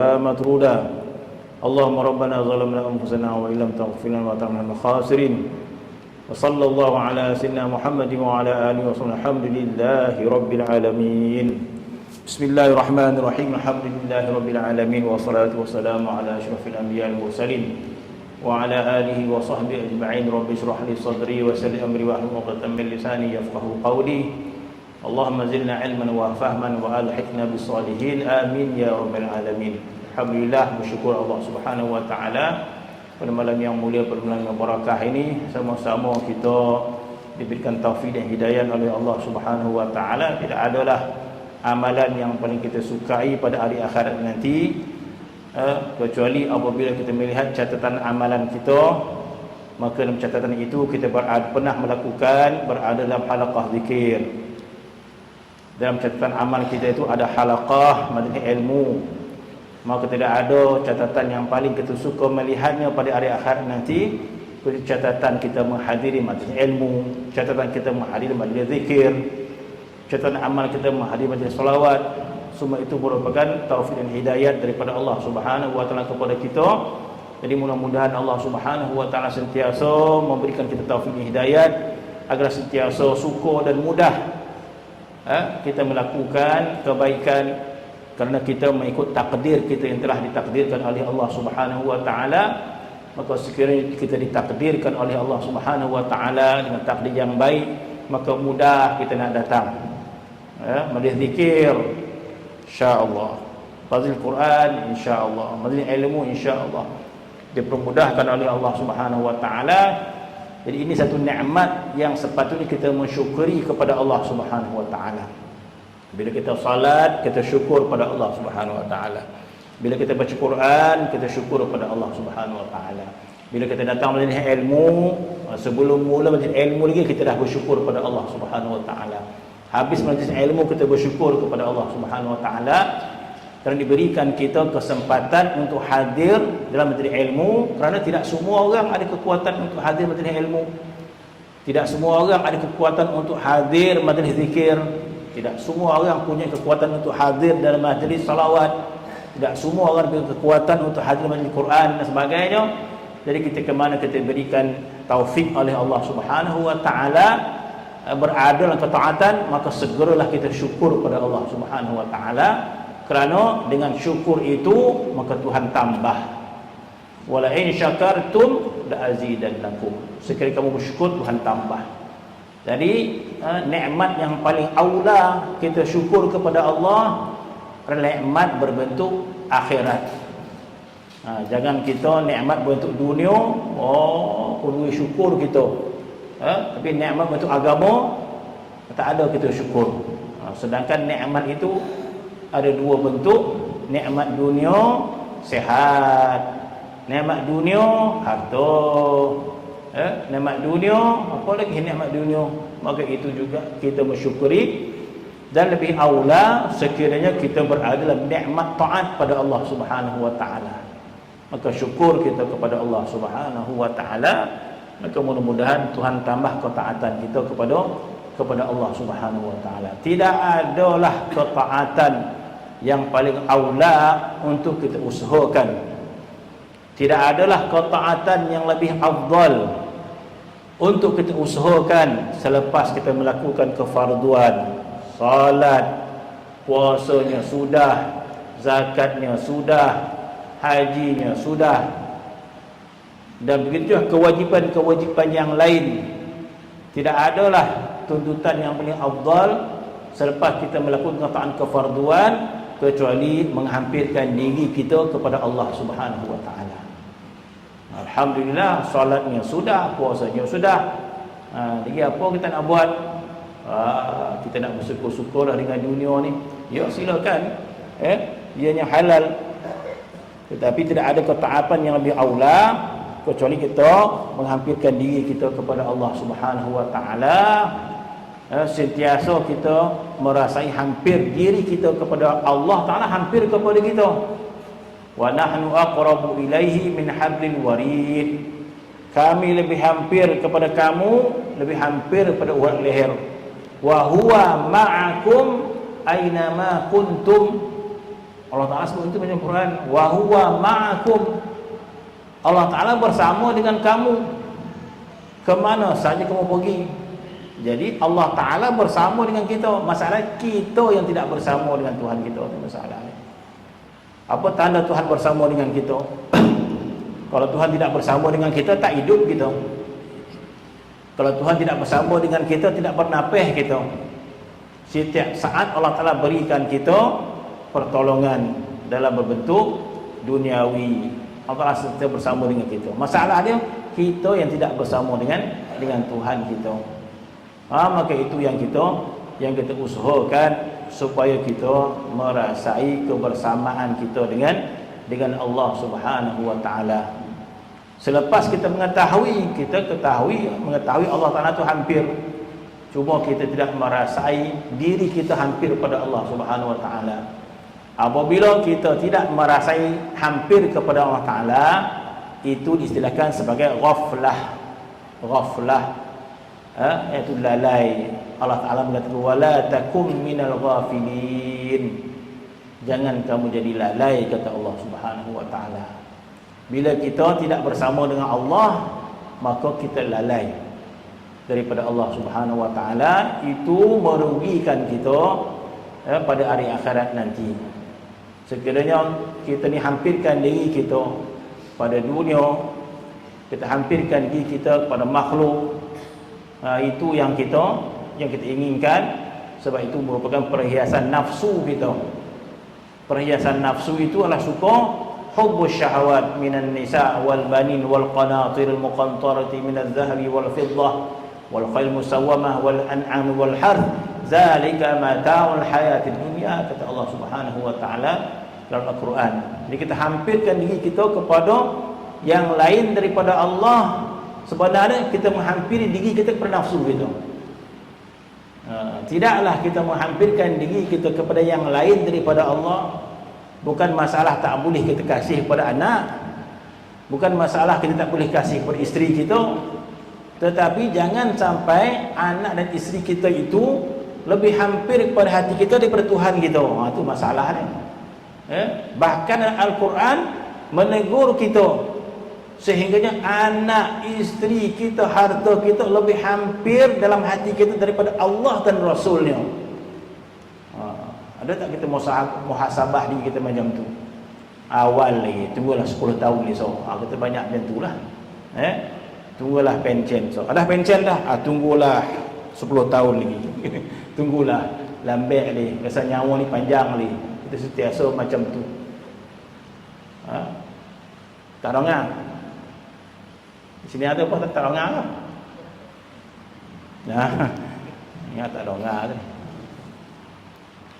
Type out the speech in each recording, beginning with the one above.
مطرودا اللهم ربنا ظلمنا أنفسنا وإن لم تغفر لنا وترحمنا من الخاسرين. وصلى الله على سيدنا محمد وعلى آله وصحبه. الحمد لله رب العالمين. بسم الله الرحمن الرحيم. الحمد لله رب العالمين. والصلاة والسلام على أشرف الأنبياء المرسلين وعلى آله وصحبه أجمعين. رب اشرح لي صدري ويسر لي أمري وأحلل عقدة من لساني يفقهوا قولي. اللهم زلنا علما وفهما والحقنا بالصالحين امين يا رب العالمين Alhamdulillah bersyukur Allah Subhanahu wa taala pada malam yang mulia pada malam yang barakah ini sama-sama kita diberikan taufik dan hidayah oleh Allah Subhanahu wa taala tidak adalah amalan yang paling kita sukai pada hari akhirat nanti eh, kecuali apabila kita melihat catatan amalan kita maka dalam catatan itu kita berada, pernah melakukan berada dalam halaqah zikir dalam catatan amal kita itu ada halaqah majlis ilmu. Maka tidak ada catatan yang paling kita suka melihatnya pada hari akhir nanti catatan kita menghadiri majlis ilmu. Catatan kita menghadiri majlis zikir. Catatan amal kita menghadiri majlis solawat. Semua itu merupakan taufik dan hidayat daripada Allah Subhanahu wa taala kepada kita. Jadi mudah-mudahan Allah Subhanahu wa taala sentiasa memberikan kita taufik dan hidayat agar sentiasa suka dan mudah ha, kita melakukan kebaikan kerana kita mengikut takdir kita yang telah ditakdirkan oleh Allah Subhanahu wa taala maka sekiranya kita ditakdirkan oleh Allah Subhanahu wa taala dengan takdir yang baik maka mudah kita nak datang. Ya majlis zikir. Insyaallah. Fazil Quran insyaallah. Majlis ilmu insyaallah. Dipermudahkan oleh Allah Subhanahu wa taala jadi ini satu nikmat yang sepatutnya kita mensyukuri kepada Allah Subhanahu wa taala bila kita salat, kita syukur pada Allah Subhanahu wa taala. Bila kita baca Quran, kita syukur pada Allah Subhanahu wa taala. Bila kita datang majlis ilmu, sebelum mula majlis ilmu lagi kita dah bersyukur pada Allah Subhanahu wa taala. Habis majlis ilmu kita bersyukur kepada Allah Subhanahu wa taala kerana diberikan kita kesempatan untuk hadir dalam majlis ilmu kerana tidak semua orang ada kekuatan untuk hadir majlis ilmu. Tidak semua orang ada kekuatan untuk hadir majlis zikir, tidak semua orang punya kekuatan untuk hadir dalam majlis salawat. Tidak semua orang punya kekuatan untuk hadir majlis Quran dan sebagainya. Jadi kita ke mana kita berikan taufik oleh Allah Subhanahu wa taala eh, berada dalam ketaatan maka segeralah kita syukur kepada Allah Subhanahu wa taala kerana dengan syukur itu maka Tuhan tambah wala in syakartum la azidannakum sekali kamu bersyukur Tuhan tambah jadi uh, nikmat yang paling aula kita syukur kepada Allah nikmat berbentuk akhirat. Ha, jangan kita nikmat berbentuk dunia, oh perlu syukur kita. Ha, tapi nikmat bentuk agama tak ada kita syukur. Ha, sedangkan nikmat itu ada dua bentuk, nikmat dunia sehat, nikmat dunia harta, eh, nikmat dunia apa lagi nikmat dunia? Maka itu juga kita mensyukuri dan lebih aula sekiranya kita berada dalam nikmat taat pada Allah Subhanahu wa taala. Maka syukur kita kepada Allah Subhanahu wa taala. Maka mudah-mudahan Tuhan tambah ketaatan kita kepada kepada Allah Subhanahu wa taala. Tidak adalah ketaatan yang paling aula untuk kita usahakan. Tidak adalah ketaatan yang lebih afdal untuk kita usahakan selepas kita melakukan kefarduan. Salat puasanya sudah zakatnya sudah hajinya sudah. Dan begitu kewajipan-kewajipan yang lain. Tidak adalah tuntutan yang paling afdal selepas kita melakukan ketaatan kefarduan kecuali menghampirkan diri kita kepada Allah Subhanahu wa taala Alhamdulillah solatnya sudah, puasanya sudah. Ha, lagi apa kita nak buat? Ha, kita nak bersyukur-syukur dengan dunia ni. Ya silakan. Eh, ianya halal. Tetapi tidak ada ketaatan yang lebih aula kecuali kita menghampirkan diri kita kepada Allah Subhanahu wa taala. Eh, sentiasa kita merasai hampir diri kita kepada Allah Taala hampir kepada kita. Wa nahnu aqrabu ilaihi min hablil warid. Kami lebih hampir kepada kamu lebih hampir pada urat leher. Wa huwa ma'akum aina ma kuntum. Allah Taala sebut itu dalam Quran. Wa huwa ma'akum. Allah Taala bersama dengan kamu. Ke mana saja kamu pergi jadi Allah Taala bersama dengan kita. Masalah kita yang tidak bersama dengan Tuhan kita itu masalah apa tanda Tuhan bersama dengan kita? Kalau Tuhan tidak bersama dengan kita tak hidup kita. Kalau Tuhan tidak bersama dengan kita tidak bernapeh kita. Setiap saat Allah Taala berikan kita pertolongan dalam berbentuk duniawi. Allah Taala bersama dengan kita. Masalah dia kita yang tidak bersama dengan dengan Tuhan kita ha, maka itu yang kita yang kita usahakan supaya kita merasai kebersamaan kita dengan dengan Allah Subhanahu wa taala selepas kita mengetahui kita ketahui mengetahui Allah Taala itu hampir Cuma kita tidak merasai diri kita hampir pada Allah Subhanahu Wa Taala. Apabila kita tidak merasai hampir kepada Allah Taala, itu diistilahkan sebagai ghaflah. Ghaflah. Ha? Iaitu lalai. Allah Taala mengatakan wala takum minal ghafilin. Jangan kamu jadi lalai kata Allah Subhanahu Wa Taala. Bila kita tidak bersama dengan Allah, maka kita lalai daripada Allah Subhanahu Wa Taala itu merugikan kita ya, pada hari akhirat nanti. Sekiranya kita ni hampirkan diri kita pada dunia, kita hampirkan diri kita pada makhluk, ha, itu yang kita yang kita inginkan sebab itu merupakan perhiasan nafsu kita. Perhiasan nafsu itu adalah suka hubbus syahwat minan nisa wal banin wal qanatir al muqantarati minaz zahabi wal fiddah wal khayl musawwamah wal an'am wal harth zalika mata'ul hayatid dunya kata Allah Subhanahu wa taala dalam Al-Quran. Jadi kita hampirkan diri kita kepada yang lain daripada Allah. Sebenarnya kita menghampiri diri kita kepada nafsu kita. Ha, tidaklah kita menghampirkan diri kita kepada yang lain daripada Allah. Bukan masalah tak boleh kita kasih kepada anak. Bukan masalah kita tak boleh kasih kepada isteri kita. Tetapi jangan sampai anak dan isteri kita itu lebih hampir kepada hati kita daripada Tuhan kita. Ha, itu masalah ni. Eh? Bahkan Al-Quran menegur kita sehingganya anak, isteri kita, harta kita lebih hampir dalam hati kita daripada Allah dan Rasulnya. Ha, ada tak kita muhasabah diri kita macam tu? Awal lagi, tunggulah 10 tahun ni so. Ha, kita banyak macam tu lah. Eh? tunggulah pencen so ada pencen dah ah, tunggulah 10 tahun lagi tunggulah lambek ni rasa nyawa ni panjang ni kita setiasa macam tu ha? tak dengar di sini ada apa tak dengar ke nah ya tak dengar tu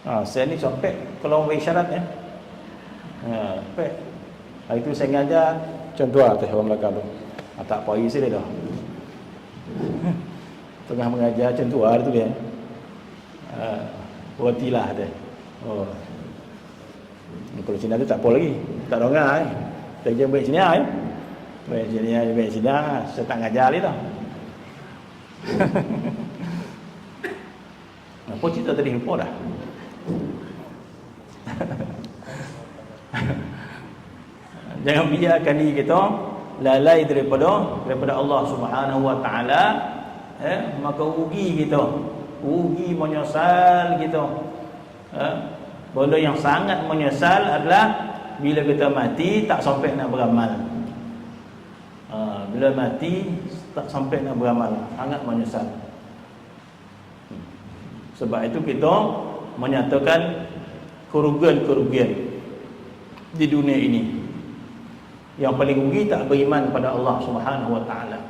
ha, saya ni sampai kalau mau isyarat ya ha, sampai itu saya ngajar contoh atas orang belakang tu. Ah, tak isi dia dah. Tengah mengajar tu lah tu dia ah, berhentilah dia. Oh. kalau Cina tu tak apa lagi. Tak dengar eh. tak baik Cina eh. Baik Cina baik Cina saya tak ngajar dia dah apa cerita tadi? Lupa dah. Jangan biarkan diri kita lalai daripada daripada Allah Subhanahu wa taala eh? Maka rugi kita. Rugi menyesal kita. Eh? Benda yang sangat menyesal adalah bila kita mati tak sampai nak beramal ha, bila mati tak sampai nak beramal sangat menyesal sebab itu kita menyatakan kerugian-kerugian di dunia ini yang paling rugi tak beriman pada Allah Subhanahu wa taala.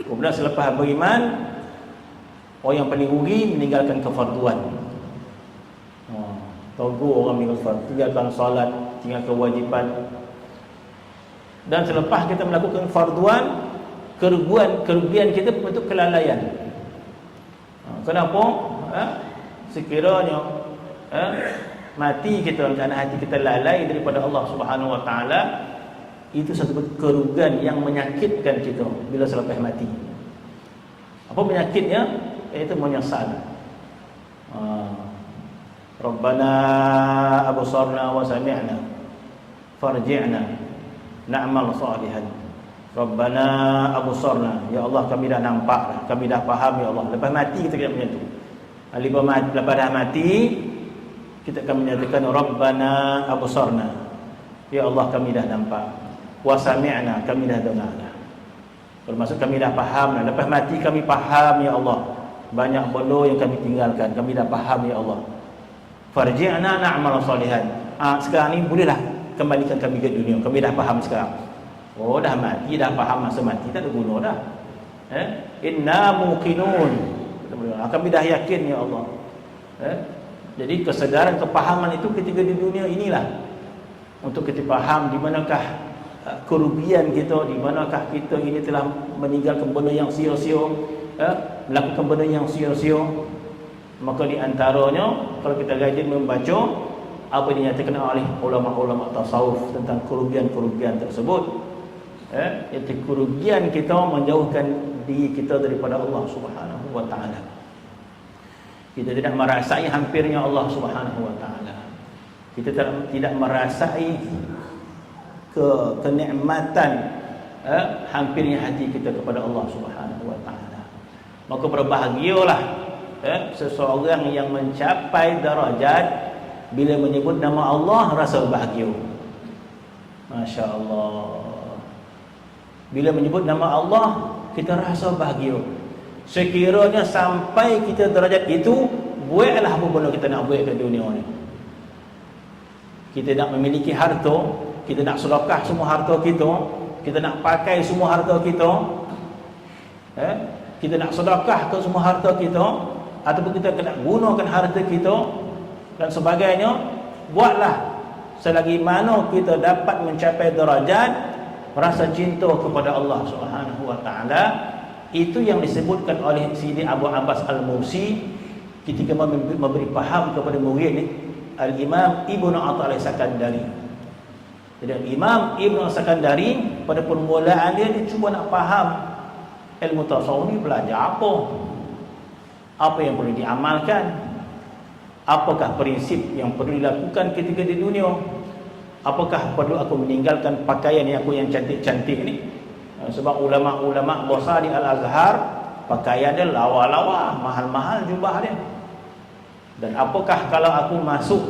Kemudian selepas beriman orang yang paling rugi meninggalkan kefarduan. Ha, tahu orang meninggalkan tinggalkan solat, tinggalkan kewajipan. Dan selepas kita melakukan farduan, kerugian kerugian kita bentuk kelalaian. Ha, kenapa? Ha? Sekiranya ha? mati kita dalam hati kita lalai daripada Allah Subhanahu wa taala, itu satu kerugian yang menyakitkan kita bila selepas mati. Apa penyakitnya? Iaitu menyesal. Ha. Rabbana absarna wa sami'na farji'na na'mal salihan Rabbana absarna ya Allah kami dah nampak dah kami dah faham ya Allah lepas mati kita kena macam tu lepas mati lepas dah mati kita akan menyatakan Rabbana absarna ya Allah kami dah nampak wa sami'na kami dah dengar dah Bermaksud kami dah faham dah. Lepas mati kami faham ya Allah. Banyak benda yang kami tinggalkan. Kami dah faham ya Allah. Farji'na na'mal salihan. Ah sekarang ni bolehlah kembalikan kami ke dunia. Kami dah faham sekarang. Oh dah mati dah faham masa mati tak ada guna dah. Eh? Inna muqinun. Kami dah yakin ya Allah. Eh? Jadi kesedaran kepahaman itu ketika di dunia inilah untuk kita faham di manakah uh, kerugian kita di manakah kita ini telah meninggalkan benda yang sia-sia eh, melakukan benda yang sia-sia maka di antaranya kalau kita rajin membaca apa yang dinyatakan oleh ulama-ulama tasawuf tentang kerugian-kerugian tersebut? Eh iaitu kerugian kita menjauhkan diri kita daripada Allah Subhanahu wa taala. Kita tidak merasai hampirnya Allah Subhanahu wa taala. Kita tidak, tidak merasai ke kenikmatan eh, hampirnya hati kita kepada Allah Subhanahu wa taala. Maka berbahagialah eh, seseorang yang mencapai darajat bila menyebut nama Allah rasa bahagia. Masya Allah bila menyebut nama Allah kita rasa bahagia. Sekiranya sampai kita derajat itu buatlah apa benda kita nak buat ke dunia ni. Kita nak memiliki harta kita nak sedekah semua harta kita kita nak pakai semua harta kita eh? kita nak sedekah ke semua harta kita ataupun kita nak gunakan harta kita dan sebagainya buatlah. Selagi mana kita dapat mencapai derajat rasa cinta kepada Allah Subhanahu wa taala itu yang disebutkan oleh Sidi Abu Abbas Al-Mursi ketika memberi faham kepada murid Al-Imam Ibnu Athaillah Sakandari jadi Imam Ibnu Sakandari pada permulaan dia dia cuba nak faham ilmu tasawuf ni belajar apa? Apa yang perlu diamalkan Apakah prinsip yang perlu dilakukan ketika di dunia? Apakah perlu aku meninggalkan pakaian yang aku yang cantik-cantik ni? Eh, sebab ulama-ulama besar di Al-Azhar pakaian dia lawa-lawa, mahal-mahal jubah dia. Dan apakah kalau aku masuk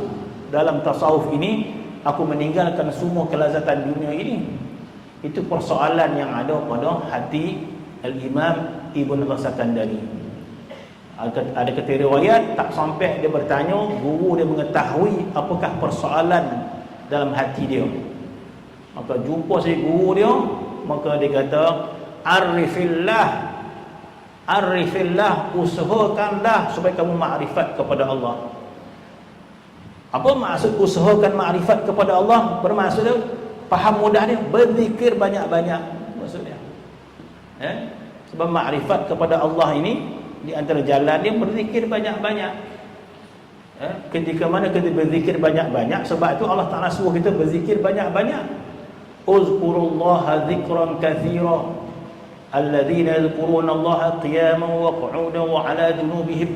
dalam tasawuf ini, aku meninggalkan semua kelazatan dunia ini? Itu persoalan yang ada pada hati Al-Imam Ibn Rasakandani ada kata riwayat tak sampai dia bertanya guru dia mengetahui apakah persoalan dalam hati dia. Maka jumpa si guru dia maka dia kata arifillah arifillah usahakanlah supaya kamu makrifat kepada Allah. Apa maksud usahakan makrifat kepada Allah? Bermaksud dia faham mudah dia berzikir banyak-banyak. Maksudnya eh? sebab makrifat kepada Allah ini di antara jalan dia berzikir banyak-banyak. Eh, ketika mana kita berzikir banyak-banyak. Sebab itu Allah Ta'ala suruh kita berzikir banyak-banyak. Uzkurullaha zikran kathira. Alladhina yadhkurunallaha qiyaman wa qu'udan wa ala junubihim.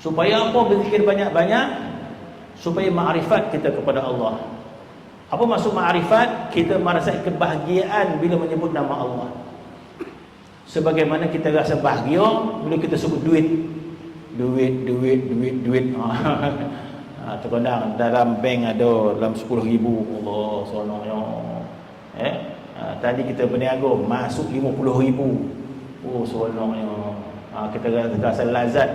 Supaya apa? Berzikir banyak-banyak. Supaya ma'rifat kita kepada Allah. Apa maksud ma'rifat? Kita merasa kebahagiaan bila menyebut nama Allah sebagaimana kita rasa bahagia bila kita sebut duit. Duit duit duit duit. Ha, terkadang dalam bank ada dalam 10 ribu. Allah sonoknya eh ha, tadi kita berniaga masuk 50 ribu. Oh sonoknya ha, kita rasa, lazat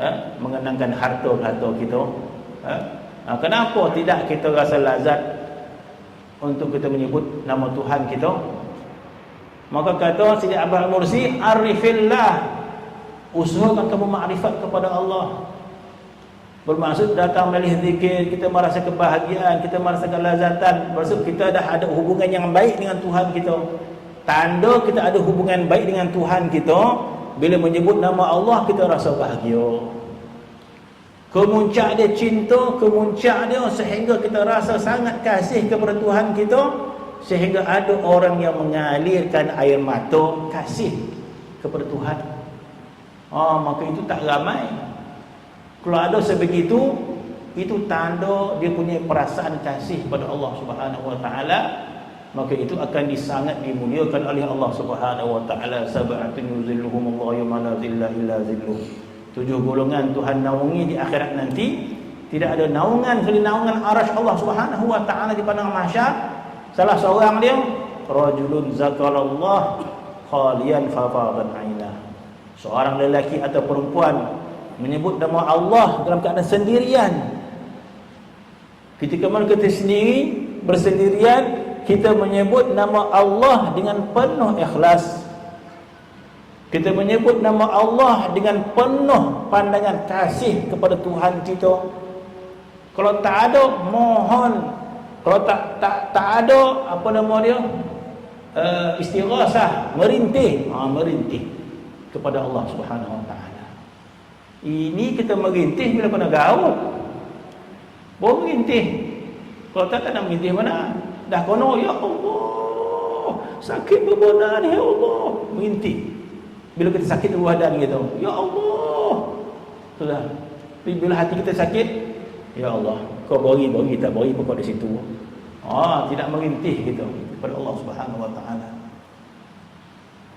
eh, mengenangkan harta-harta kita. Eh? kenapa tidak kita rasa lazat untuk kita menyebut nama Tuhan kita Maka kata Sidi Abdul Mursi arifillah usahakan kamu makrifat kepada Allah. Bermaksud datang melih zikir, kita merasa kebahagiaan, kita merasa kelazatan, bermaksud kita dah ada hubungan yang baik dengan Tuhan kita. Tanda kita ada hubungan baik dengan Tuhan kita bila menyebut nama Allah kita rasa bahagia. Kemuncak dia cinta, kemuncak dia sehingga kita rasa sangat kasih kepada Tuhan kita sehingga ada orang yang mengalirkan air mata kasih kepada Tuhan. Ah maka itu tak ramai. Kalau ada sebegitu, itu tanda dia punya perasaan kasih pada Allah Subhanahu wa taala, maka itu akan disangat dimuliakan oleh Allah Subhanahu wa taala. Sab'atun yuzilluhum Allah yawma la zilla illa zilluh. Tujuh golongan Tuhan naungi di akhirat nanti, tidak ada naungan kecuali naungan arasy Allah Subhanahu wa taala di padang mahsyar. Salah seorang dia rajulun zakarallah khalian fafadan aina. Seorang lelaki atau perempuan menyebut nama Allah dalam keadaan sendirian. Ketika mana kita sendiri bersendirian, kita menyebut nama Allah dengan penuh ikhlas. Kita menyebut nama Allah dengan penuh pandangan kasih kepada Tuhan kita. Kalau tak ada mohon kalau tak tak tak ada apa nama dia? Uh, istighasah, merintih, ha, merintih kepada Allah Subhanahu Wa Taala. Ini kita merintih bila kena gaul. Baru merintih. Kalau tak tak nak merintih mana? Dah kono ya Allah. Sakit berbadan ya Allah. Merintih. Bila kita sakit berbadan gitu. Ya Allah. Sudah. Bila hati kita sakit, ya Allah, kau bagi tak bagi pokok di situ. Ah tidak merintih kita kepada Allah Subhanahu wa taala.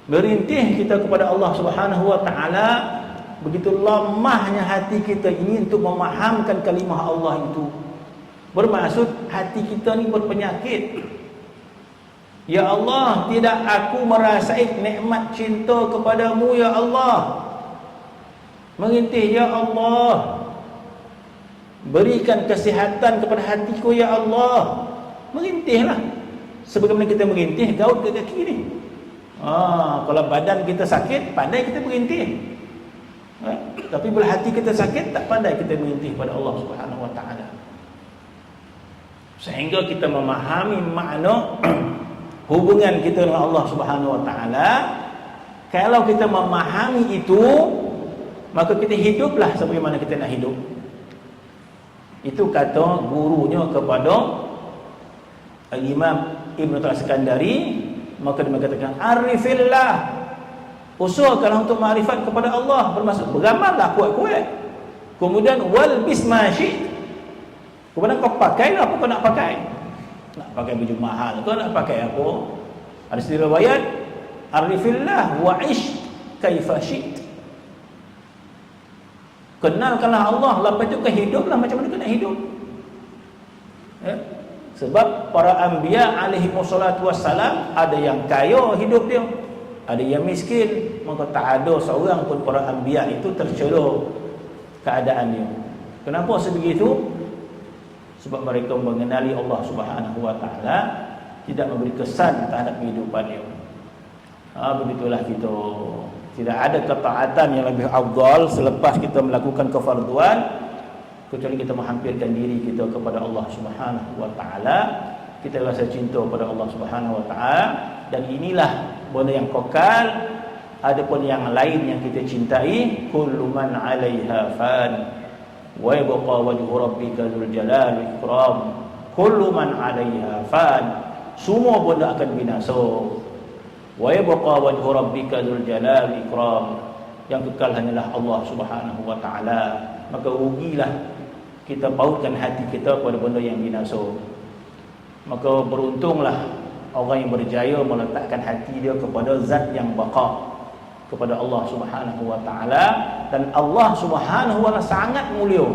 Merintih kita kepada Allah Subhanahu wa taala begitu lemahnya hati kita ini untuk memahamkan kalimah Allah itu. Bermaksud hati kita ni berpenyakit. Ya Allah, tidak aku merasai nikmat cinta kepadamu ya Allah. Mengintih ya Allah, Berikan kesihatan kepada hatiku ya Allah. Merintihlah. Sebagaimana kita merintih gaut ke kaki ni. Ah, kalau badan kita sakit, pandai kita merintih. Ha? Tapi bila hati kita sakit, tak pandai kita merintih pada Allah Subhanahu Wa Taala. Sehingga kita memahami makna hubungan kita dengan Allah Subhanahu Wa Taala. Kalau kita memahami itu, maka kita hiduplah sebagaimana kita nak hidup. Itu kata gurunya kepada Al-Imam Ibn Al-Skandari Maka dia mengatakan Arifillah. Usahakanlah untuk ma'rifat kepada Allah Bermaksud beramallah kuat-kuat. Kemudian wal bismasyid Kemudian kau pakai apa kau nak pakai? Nak pakai baju mahal Kau nak pakai apa? Ada sedih riwayat Arifillah wa'ish kaifasyid Kenalkanlah Allah. Lepas itu kehiduplah macam mana kena hidup. Ya? Sebab para anbiya alaihi wassalatu wassalam Ada yang kaya hidup dia Ada yang miskin. Maka tak ada seorang pun para anbiya itu tercelur keadaan dia. Kenapa sebegitu? Sebab mereka mengenali Allah subhanahu wa ta'ala Tidak memberi kesan terhadap kehidupan dia. Ha, Begitulah kita tidak ada ketaatan yang lebih afdal selepas kita melakukan kefarduan kecuali kita menghampirkan diri kita kepada Allah Subhanahu wa taala. Kita rasa cinta kepada Allah Subhanahu wa taala. Dan inilah benda yang kekal. Adapun yang lain yang kita cintai. Kullu man 'alaiha fan. Wa yabqa wajhu rabbika dzul jalali ikram. Kullu man 'alaiha fan. Semua benda akan binasa wa yabqa wajhu rabbika dzul jalal ikram. Yang kekal hanyalah Allah Subhanahu wa taala. Maka rugilah kita pautkan hati kita pada benda yang binasa. Maka beruntunglah orang yang berjaya meletakkan hati dia kepada zat yang baqa kepada Allah Subhanahu wa taala. Dan Allah Subhanahu wa taala sangat mulia.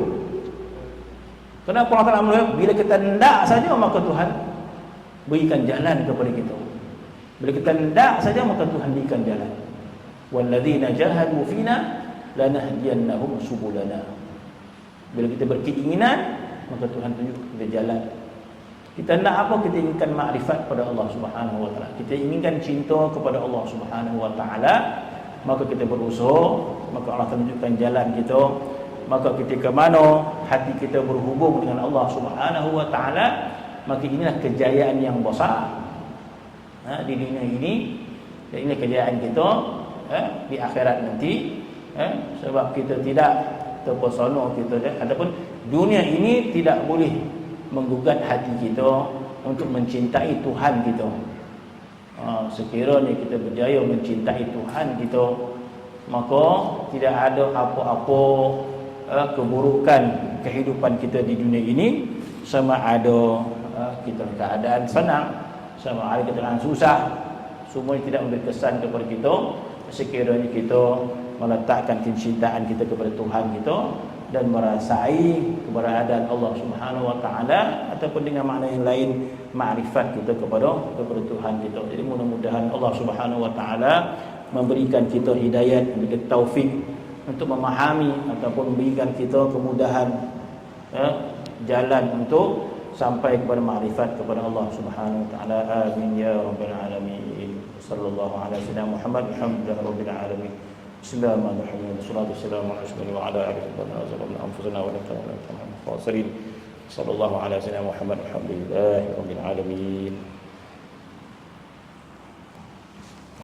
Kenapa Allah Taala mulia? Bila kita hendak saja maka Tuhan berikan jalan kepada kita bila kita hendak saja maka Tuhan berikan jalan. Walladzina jahadu fina lanahdiyannahum subulana. Bila kita berkeinginan maka Tuhan tunjuk kita jalan. Kita nak apa? Kita inginkan makrifat pada Allah Subhanahu wa taala. Kita inginkan cinta kepada Allah Subhanahu wa taala, maka kita berusaha, maka Allah tunjukkan jalan kita. Maka ketika mana hati kita berhubung dengan Allah Subhanahu wa taala, maka inilah kejayaan yang besar ha, di dunia ini dan ini kejayaan kita ha, di akhirat nanti ha, sebab kita tidak terpesona kita ataupun dunia ini tidak boleh menggugat hati kita untuk mencintai Tuhan kita. Ha, sekiranya kita berjaya mencintai Tuhan kita maka tidak ada apa-apa uh, keburukan kehidupan kita di dunia ini sama ada uh, kita keadaan senang sama ada kita susah semua tidak memberi kesan kepada kita sekiranya kita meletakkan kecintaan kita kepada Tuhan kita dan merasai keberadaan Allah Subhanahu wa taala ataupun dengan makna yang lain makrifat kita kepada kepada Tuhan kita. Jadi mudah-mudahan Allah Subhanahu wa taala memberikan kita hidayah, memberikan taufik untuk memahami ataupun memberikan kita kemudahan ya, jalan untuk sampai kepada makrifat kepada Allah Subhanahu wa taala. Amin ya rabbal alamin. Sallallahu alaihi wasallam Muhammad alhamdulillah rabbil alamin. Bismillahirrahmanirrahim. Wassalatu wassalamu ala wa ala alihi wa sahbihi wa anfusina wa la ta'lamu khasirin. Sallallahu alaihi wasallam Muhammad alhamdulillah rabbil alamin.